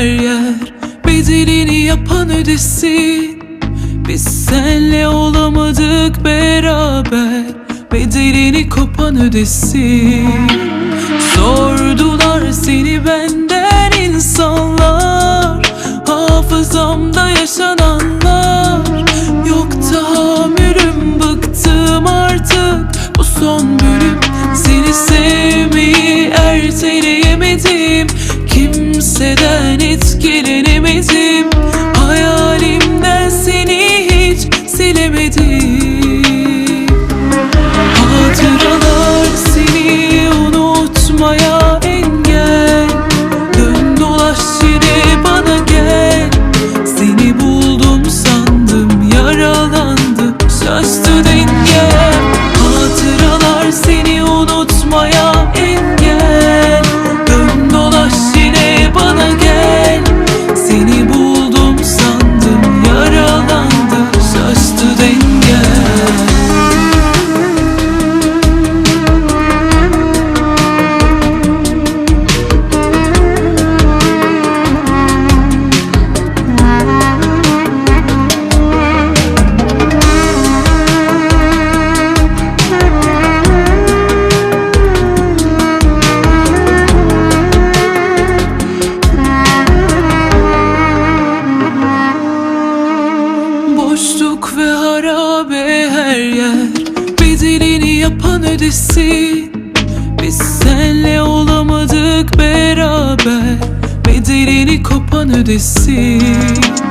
her yer. Bedelini yapan ödesin. Biz senle olamadık beraber. Bedelini kopan ödesin. Sordular seni benden insanlar. Hafızamda yaşananlar. Yok tahammülüm bıktım artık. Bu son bölüm Seni sevmeyi erteleyemedim Kimseden etkilenemedim ve harabe her yer. Bedelini yapan ödesin. Biz senle olamadık beraber. Bedelini kopan ödesin.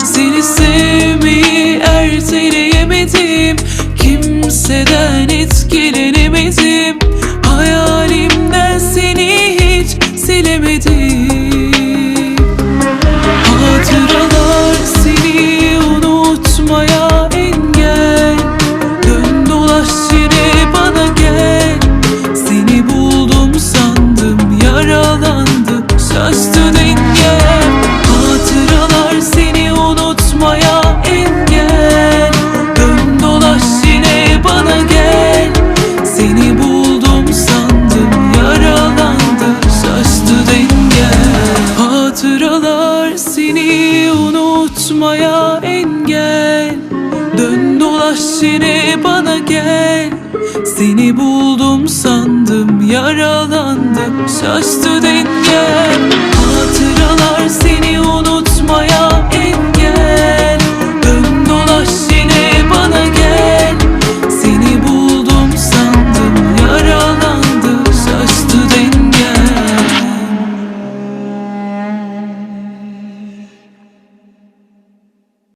Seni sevmeyi erteleyemedim. Kimseden etkilenemedim unutmaya engel. Dön dolaş yine bana gel. Seni buldum sandım şaştı